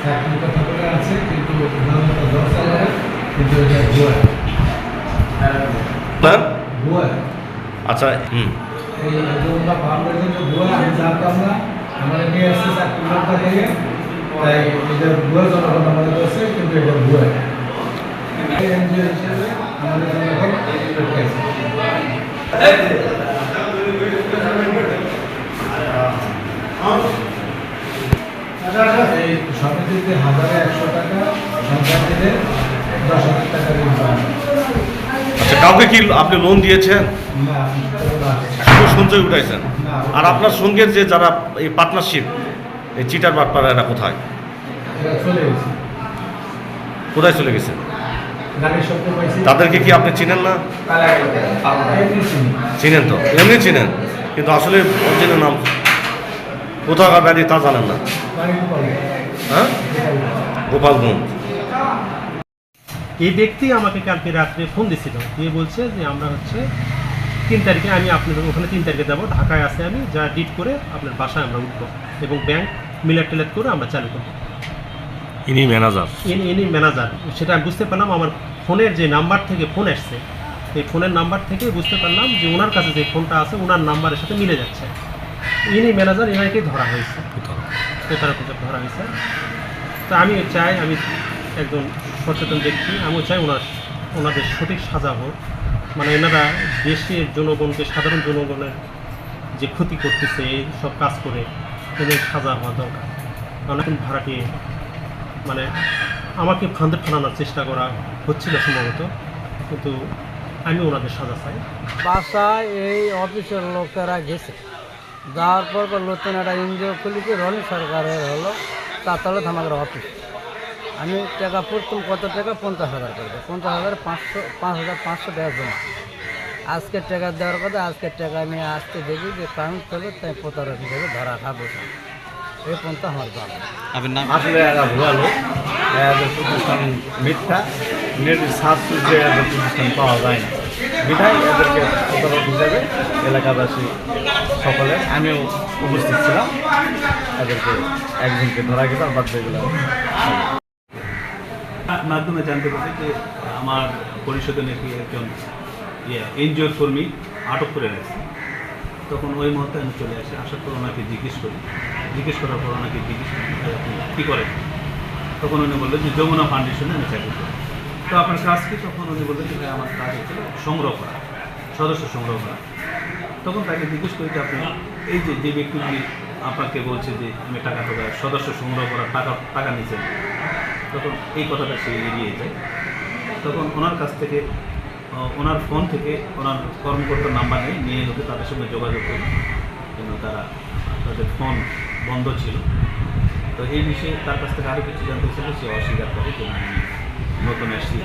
চাকরির কথা বলে আছে কিন্তু প্রধানত দশ সালে কিন্তু এটা ভুয়া ভুয়া আচ্ছা হুম। এই যমুনা ফাউন্ডেশন ভুয়া আমি জানতাম না আমার নিয়ে আসছে থেকে তাই এটা ভুয়া জনগণ আমাদের কাছে কিন্তু এটা ভুয়া এনজিও হিসেবে আমাদের জনগণ এই সমিতিতে হাজারে একশো টাকা সরকার দিলে দশ হাজার টাকা আচ্ছা কাউকে কি আপনি লোন দিয়েছেন? সঞ্চয় উঠাইছেন? আর আপনার সঙ্গে যে যারা এই পার্টনারশিপ এই চিটার বাটপাড়া এরা কোথায় কোথায় চলে গেছে? তাদেরকে কি আপনি চিনেন না? চিনেন তো? এমনি চিনেন? কিন্তু আসলে অরিজিনাল নাম কোথাকার ব্যাধি তা জানেন না। হ্যাঁ? গোপালগঞ্জ এই ব্যক্তি আমাকে কালকে রাত্রে ফোন দিছিল। দিয়ে বলছে যে আমরা হচ্ছে তিন তারিখে আমি আপনাদের ওখানে তিন তারিখে যাব। ঢাকায় আসে আমি। যা ডিট করে আপনার বাসায় আমরা উঠবো এবং ব্যাংক মিলাট টিলাট করে আমরা চালু করব। ইনি ম্যানেজার। ইনি ইনি ম্যানেজার। সেটা আমি বুঝতে পারলাম, আমার ফোনের যে নাম্বার থেকে ফোন আসছে, এই ফোনের নাম্বার থেকে বুঝতে পারলাম যে ওনার কাছে যে ফোনটা আছে ওনার নাম্বারের সাথে মিলে যাচ্ছে। ইনি ম্যানেজার এনাকে ধরা হয়েছে। ধরা হয়েছে। তো আমি চাই, আমি একজন সচেতন ব্যক্তি, আমিও চাই ওনার, ওনাদের সঠিক সাজা হোক। মানে এনারা দেশের জনগণকে, সাধারণ জনগণের যে ক্ষতি করতেছে সব কাজ করে এদের সাজা হওয়া দরকার। এখন ভাড়াটিয়ে মানে আমাকে ফান্দে ফানানোর চেষ্টা করা হচ্ছিল সম্ভবত, কিন্তু আমি ওনাদের সাজা চাই। বাসায় এই অফিসের লোকেরা গেছে। যাওয়ার পর নতুন একটা এনজিও খুলেছে, রনি সরকারের হলো তাতালে আমাদের অফিস। আমি টাকা প্রথম কত টাকা? পঞ্চাশ হাজার করব পঞ্চাশ হাজার পাঁচশো, পাঁচ হাজার পাঁচশো টাকা জমা আজকের টাকা দেওয়ার কথা আজকের টাকা নিয়ে আসতে দেখি যে কারণ চলে, তাই প্রতারক হিসেবে ধরা খাব। এই পর্যন্ত আমার জানা আসলে এরা ভুয়া লোক এদের প্রতিষ্ঠান মিথ্যা সার্চ এদের প্রতিষ্ঠান পাওয়া যায় না। বিধায় এদেরকে প্রতারক হিসাবে এলাকাবাসী সকলে আমিও উপস্থিত ছিলাম। এদেরকে একজনকে ধরা গেল আর বাদ বাকিগুলো মাধ্যমে জানতে পারি যে আমার পরিষদে নাকি একজন ইয়ে এনজিওর কর্মী আটক করে গেছে। তখন ওই মুহূর্তে আমি চলে আসি। আসার পর ওনাকে জিজ্ঞেস করি। জিজ্ঞেস করার পর ওনাকে জিজ্ঞেস করি কী করেন? তখন উনি বললেন যে, যমুনা ফাউন্ডেশনে আমি চাকরি করি। তো আপনার কাজ কি? তখন উনি বললেন যে, ভাই, আমার কাজ হচ্ছে সংগ্রহ করা, সদস্য সংগ্রহ করা। তখন তাকে জিজ্ঞেস করি আপনি এই যে যে ব্যক্তিটি আপনাকে বলছে যে, আমি টাকা টাকা সদস্য সংগ্রহ করার টাকা টাকা নিয়েছেন। তখন এই কথাটা সে এড়িয়ে যায়। তখন ওনার কাছ থেকে ওনার ফোন থেকে ওনার কর্মকর্তার নাম্বার নেই নিয়ে হতে তাদের সঙ্গে যোগাযোগ করি কিন্তু তারা, তাদের ফোন বন্ধ ছিল। তো এই বিষয়ে তার কাছ থেকে আরও কিছু জানতে ছিল সে অস্বীকার করে যে আমি নতুন আসছি